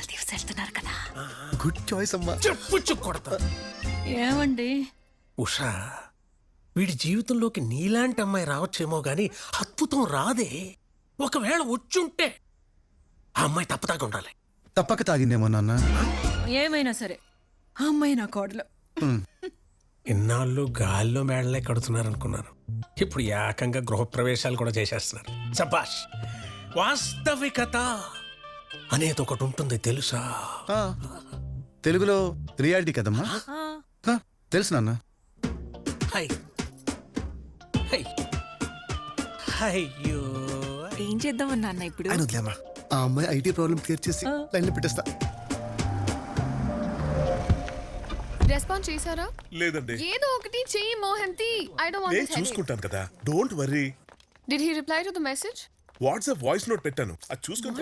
మాల్దీవ్స్ వెళ్తున్నారు కదా. Good choice అమ్మా. చెప్పు కొడతా ఏమండి? ఉషా వీడి జీవితంలోకి నీలాంటి అమ్మాయి రావచ్చేమో గాని అద్భుతం రాదే. ఒకవేళ వచ్చుంటే ఆ అమ్మాయి తప్పదాకా ఉండాలి. తప్పక తాగిందేమో నాన్న. ఏమైనా సరే ఆ అమ్మాయి నా కోడలు. ఇన్నాళ్ళు గాల్లో మేడలే కడుతున్నారనుకున్నాను. ఇప్పుడు ఏకంగా గృహప్రవేశాలు కూడా చేసేస్తున్నారు. సబాష్ వాస్తవికత అనేది ఒకటి ఉంటుంది తెలుసా? ఆ, తెలుగులో రియాలిటీ కదమ్మా? ఆ, తెలుసు నాన్న. హై. హై. అయ్యో. ఏం చేద్దామన్నా అన్న ఇప్పుడు? ఆయన వదిలేమ్మా. ఆ అమ్మాయి ఐటీ ప్రాబ్లం క్లియర్ చేసి లైన్లో పెట్టేస్తా. రెస్పాన్స్ చేశారా? లేదండి. ఏదో ఒకటి చెయ్యి మోహంతి. ఐ నేను డోంట్ చూసుకుంటాను కదా. Don't worry did he reply to the message WhatsApp voice note పెట్టాను. అది చూసుకొని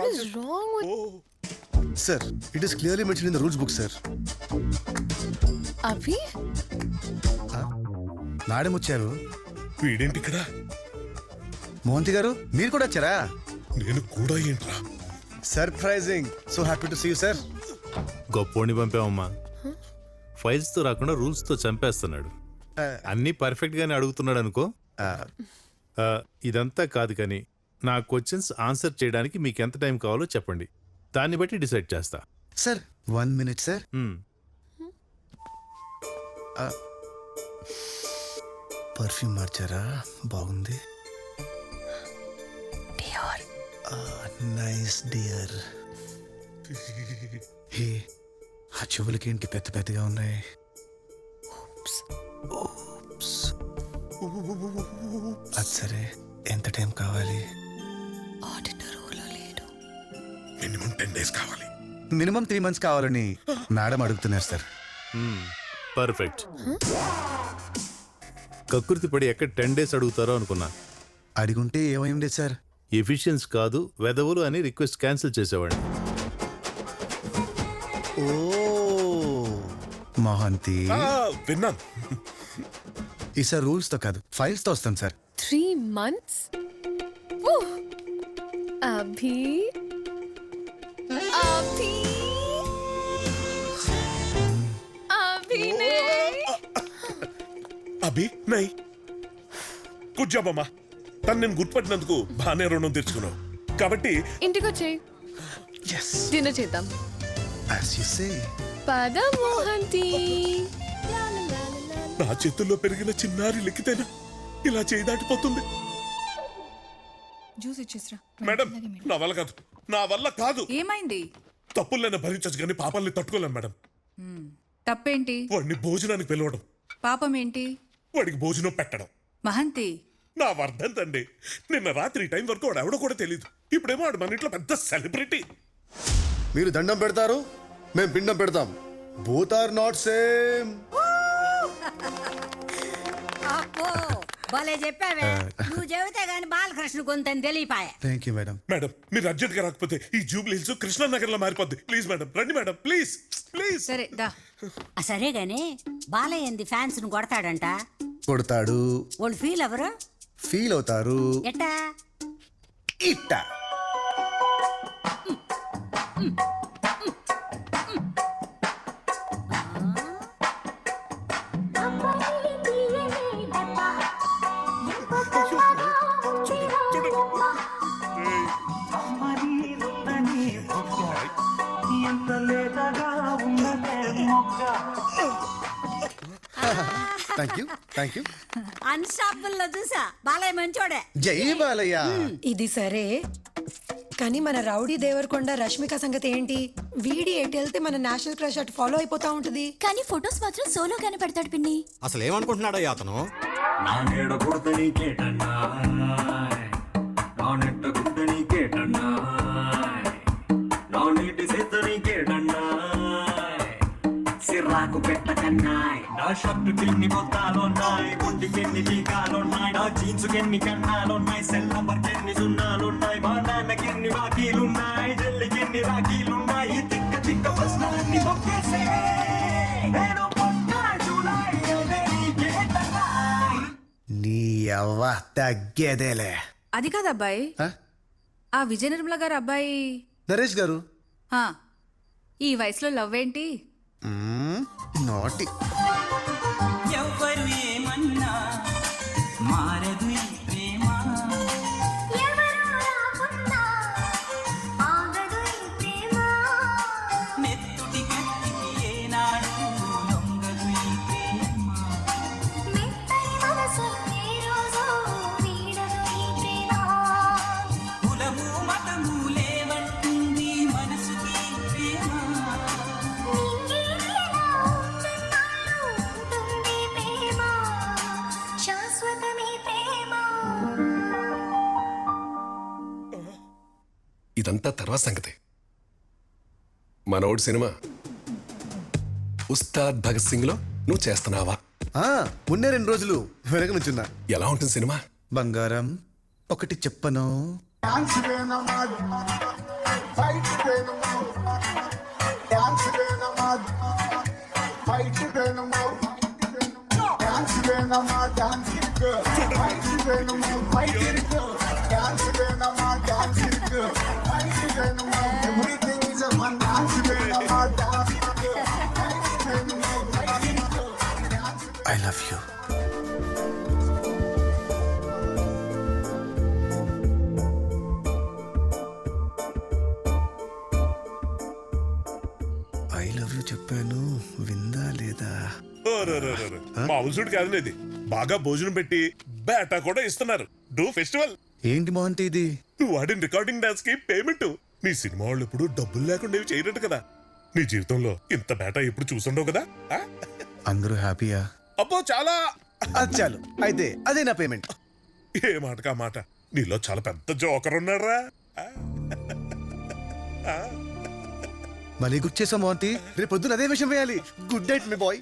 is sir it is clearly mention in the rules book sir Abhi? Madam వచ్చారు. వీడేంటి ఇక్కడ? మోహంతి గారు మీరు కూడా వచ్చారా? నేను కూడా ఏంట్రా? Surprising so happy to see you sir గొప్పోడిని పంపామమ్మా ఫైల్స్తో రాకుండా రూల్స్తో చంపేస్తున్నాడు. అన్ని పర్ఫెక్ట్ గానే అడుగుతున్నాడు అనుకో. ఇదంతా కాదు కానీ నా క్వశ్చన్స్ ఆన్సర్ చేయడానికి మీకు ఎంత టైం కావాలో చెప్పండి. దాన్ని బట్టి డిసైడ్ చేస్తా. Sir one minute sir. Hmm. Perfume మార్చారా? బాగుంది. నైస్ డియర్ హే ఆ చెవులకి ఏంటి పెద్ద పెద్దగా ఉన్నాయి? Oops. అది సరే ఎంత టైం కావాలి? మినిమం టెన్ డేస్ కావాలి. మినిమం త్రీ మంత్స్ కావాలని మేడం అడుగుతున్నారు సార్. పర్ఫెక్ట్ కకృతి పడి ఎక్కడ టెన్ డేస్ అడుగుతారో అనుకున్నా. అడిగుంటే ఏమైంది సార్? ఎఫిషియన్స్ కాదు వెదవులు అని రిక్వెస్ట్ క్యాన్సిల్ చేసేవాడిని. ఓ మహాంతి. విన్నాను ఈసారి రూల్స్తో కాదు ఫైల్స్తో వస్తాను sir. Three months? Abhi? Abhi Abhinay Abhi నై. గుడ్ జాబ్ అమ్మా తను నేను గుర్తుపట్టినందుకు బాగానే రుణం తెచ్చుకున్నావు కాబట్టి ఇంటికి వచ్చేయ్ డిన్నర్ చేద్దాం. యాస్ యు సే పద మోహంతి నా చేతుల్లో పెరిగిన చిన్నారి లిక్కితేనా ఇలా చేయి దాటిపోతుంది. జ్యూస్ ఇచ్చేసిరా. మేడం. నా వల్ల కాదు. నా వల్ల కాదు. ఏమైంది? తప్పులైనా భరించచ్చు కానీ పాపాలని తట్టుకోలేను మేడం. తప్పేంటి? వాడిని భోజనానికి పిలవడం. పాపం ఏంటి వాడికి భోజనం పెట్టడం. మహంతి. నా వర్ధంతండి. నిన్న రాత్రి ఈ టైం వరకు వాడు ఎవడో కూడా తెలియదు ఇప్పుడేమో వాడు మన ఇంట్లో పెద్ద సెలబ్రిటీ. మీరు దండం పెడతారు? మేము పిండం పెడతాం. Both are not same. అబ్బో! భలే చెప్పావే. నువ్వు చెబితే గాని బాలకృష్ణ కొంతని తెలియపాయే. థ్యాంక్ యూ మేడం మేడం మీరు అర్జెంట్గా రాకపోతే ఈ జూబ్లీ హిల్స్ కృష్ణానగర్లో మారిపోద్ది. ప్లీజ్ మేడం రండి మేడం ప్లీజ్ ప్లీజ్ సరే దా. ఆ, సరే గాని బాలయ్యంది ఫ్యాన్స్ను కొడతాడంట? కొడతాడు. వాళ్ళు ఫీల్ ఎవరు? ఫీల్ అవుతారు. ఎట్టా? ఇట్ట. థ్యాంక్ యూ లో చూసా. బాలయ్య మంచోడే. జై బాలయ్య. ఇది సరే. కానీ మన రౌడీ దేవరకొండ రష్మిక సంగతి ఏంటి? వీడి ఎటు వెళ్తే మన నేషనల్ క్రష్ అటు ఫాలో అయిపోతా ఉంటది. కానీ ఫొటోస్ మాత్రం సోలోగానే పెడతాడు పిన్ని. అసలు ఏమనుకుంటున్నాడో అతను? నా నీడ కొడితే నీకేటన్నా నా నెట్ట షర్టు కిన్ని బొత్తాలున్నాయి గుండికి ఎన్ని టీకాలున్నాయి నా జీన్స్ ఎన్ని కన్నాలున్నాయి సెల్ నంబర్ ఎన్ని సున్నాలున్నాయి మా నాన్నకి ఎన్ని బాకీలున్నాయి జల్లికి ఎన్ని రాఖీలున్నాయి తిక్క తిక్క ప్రశ్నలన్నీ జూలై అదే నీకేటన్నా నీ అవ్వ తగ్గేదేలే. అది కాదు అబ్బాయి. ఆ? విజయ నిర్మల గారు అబ్బాయి. నరేష్ గారు? ఆ, ఈ వయసులో లవ్ ఏంటి? నాటి ఇదంతా తర్వాత సంగతి. మనోడు సినిమా. ఉస్తాద్ భగత్ సింగ్లో నువ్వు చేస్తున్నావా? ఆ, ఉన్నే రెండు రోజులు వెనక నుంచున్నా. ఎలా ఉంటుంది సినిమా? బంగారం ఒకటి చెప్పను. ఐ ఐ లవ్ యూ చెప్పాను విందా లేదా? ఓరోరోరోరో. మామూలు సూట్ కాదు ఇది. బాగా భోజనం పెట్టి బేటా కూడా ఇస్తున్నారు. డూ ఫెస్టివల్. ఏంటి మోహంతి ఇది? నువ్వు వాడిన రికార్డింగ్ డాన్స్కి పేమెంట్. నీ సినిమా వాళ్ళు ఇప్పుడు డబ్బులు లేకుండా ఇవి చేయరట్టు కదా. నీ జీవితంలో ఇంత బేటా ఎప్పుడు చూసుండవు కదా? అందరూ హ్యాపీయా? అబ్బో చాలా. చాలు. అయితే అదే నా పేమెంట్. ఏ మాటకా మాట? నీలో చాలా పెద్ద జోకర్ ఉన్నారా మళ్ళీ గుర్తు చేసాం మోహంతి. రేపు పొద్దున అదే విషయం వేయాలి. గుడ్ నైట్ మీ బాయ్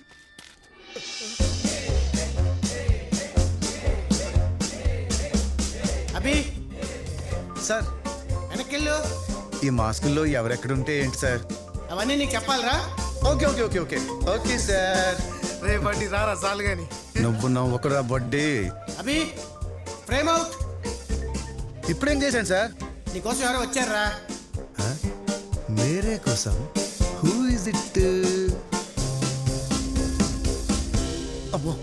అభి సార్. వెనకెళ్ళు ఈ మాస్కుల్లో ఎవరెక్కడుంటే ఏంటి సార్? అవన్నీ నీకు చెప్పాలరా? Okay okay okay okay. Okay sir. రేపటి రారా చాలు గాని. నువ్వు నవ్వు ఒకరా బర్త్డే అభి ఫ్రేమ్ అవుట్. ఇప్పుడేం చేశాను సార్? నీకోసం ఎవరో వచ్చారా మేరే కోసం హూ ఇస్ ఇట్ అమ్మో.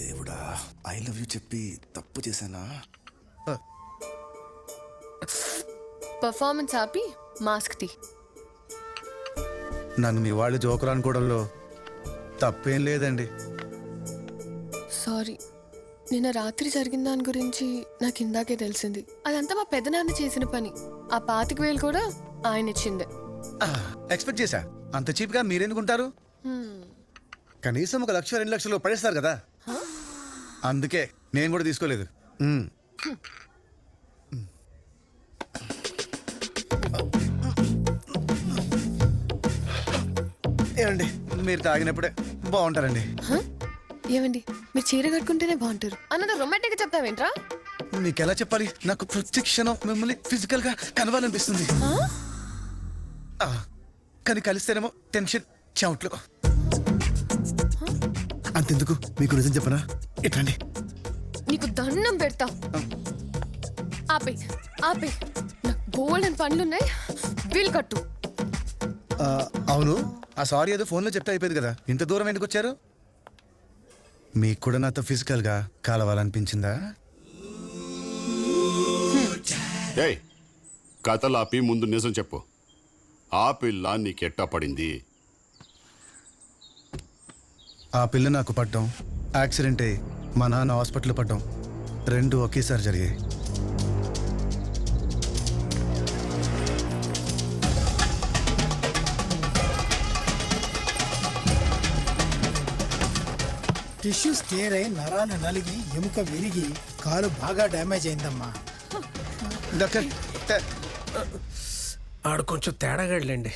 దేవుడా ఐ లవ్ యూ చెప్పి తప్పు చేశానా? పర్ఫార్మెన్స్ ఆపి మాస్క్ టీ నన్ను మీ వాళ్ళు జోకులు అనుకోవడంలో తప్పేం లేదండి. సారీ నిన్న రాత్రి జరిగిన దాని గురించి నాకు ఇందాకే తెలిసింది. అదంతా మా పెద్దనాన్న చేసిన పని. ఆ పాతిక వేలు కూడా ఆయన ఇచ్చిందే. ఎక్స్పెక్ట్ చేశా? అంత చీప్గా మీరెందుకుంటారు? కనీసం ఒక లక్ష రెండు లక్షలు పడేస్తారు కదా? అందుకే నేను కూడా తీసుకోలేదు. మ్మ్. ఏమండి మీరు తాగినప్పుడే బాగుంటారండి. హ? ఏమండి? మీరు చీర కట్టుకుంటేనే బాగుంటారు. అన్నది రొమాంటిక్ చెప్తావేంట్రా? మీకు ఎలా చెప్పాలి? నాకు ప్రతి క్షణం మిమ్మల్ని ఫిజికల్గా కలవాలనిపిస్తుంది. ఆ, కానీ కలిస్తేనేమో టెన్షన్ చెమట్లు. అంతెందుకు? మీకు నిజం చెప్పనా? ఇట్రండి నీకు దండం పెడతా. ఆపే ఆపే. నాకు బోల్డెన్ పనులున్నాయి బిల్ కట్టు. ఆ, అవును. ఆ సారీ ఏదో ఫోన్లో చెప్తే అయిపోయింది కదా. ఇంత దూరం ఎందుకు వచ్చారు? మీకు కూడా నాతో ఫిజికల్గా కలవాలనిపించిందా? ఏయ్ కథలాపి ముందు నిజం చెప్పు. ఆ పిల్ల నీకెట్టా పడింది? ఆ పిల్ల నాకు పడ్డం. యాక్సిడెంట్ అయ్యి మా నాన్న హాస్పిటల్ పడ్డం. రెండు ఒకేసారి జరిగాయి. టిష్యూస్ టేర్ అయి నరాలు నలిగి ఎముక విరిగి కాలు బాగా డ్యామేజ్ అయిందమ్మా. డాక్టర్ ఆడు కొంచెం తేడాగాడులేండి.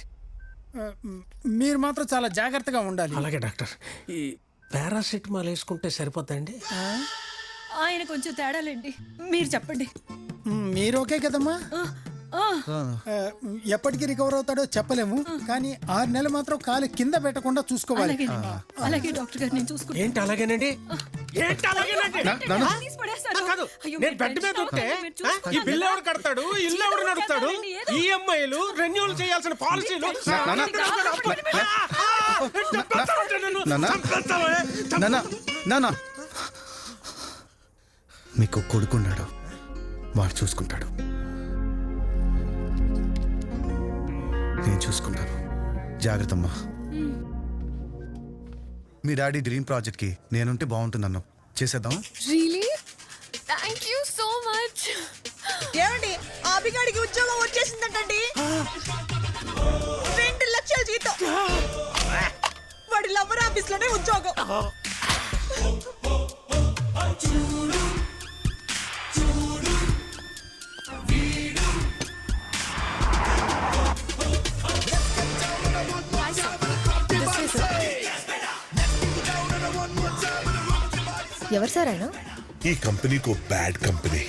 మీరు మాత్రం చాలా జాగ్రత్తగా ఉండాలి. అలాగే డాక్టర్. ఈ పారాసిటమాల్ వేసుకుంటే సరిపోద్దండి ఆయన కొంచెం తేడాలేండి. మీరు చెప్పండి. మీరు ఓకే కదమ్మా? ఎప్పటికి రికవర్ అవుతాడో చెప్పలేము కానీ ఆరు నెలలు మాత్రం కాలు కింద పెట్టకుండా చూసుకోవాలి. అలాగే డాక్టర్ గారు నేను చూసుకుంటాను. ఏంటి అలాగేనండి? ఏంటి. కాదు. నేను బెడ్ మీద ఉంటే ఈ కడతాడు? ఇల్లు ఏదో. ఈఎంఐలు రెన్యూల్ చేయాల్సిన పాలసీలు. మీకు కొడుకున్నాడు. వాడు చూసుకుంటాడు. నేను చూసుకుంటాను. జాగ్రత్త అమ్మా మీ డాడీ డ్రీమ్ ప్రాజెక్ట్కి నేనుంటే బాగుంటుందన్నాం చేసేద్దాం really thank you so much ఏమండి ఆపిగాడికి ఉద్యోగం వచ్చేసిందంటండి. రెండు లక్షల జీతం. వాడి లవర్ ఆఫీస్లోనే ఉద్యోగం. ఎవరు సార్ ఆయన? ఈ కంపెనీకి బ్యాడ్ కంపెనీ.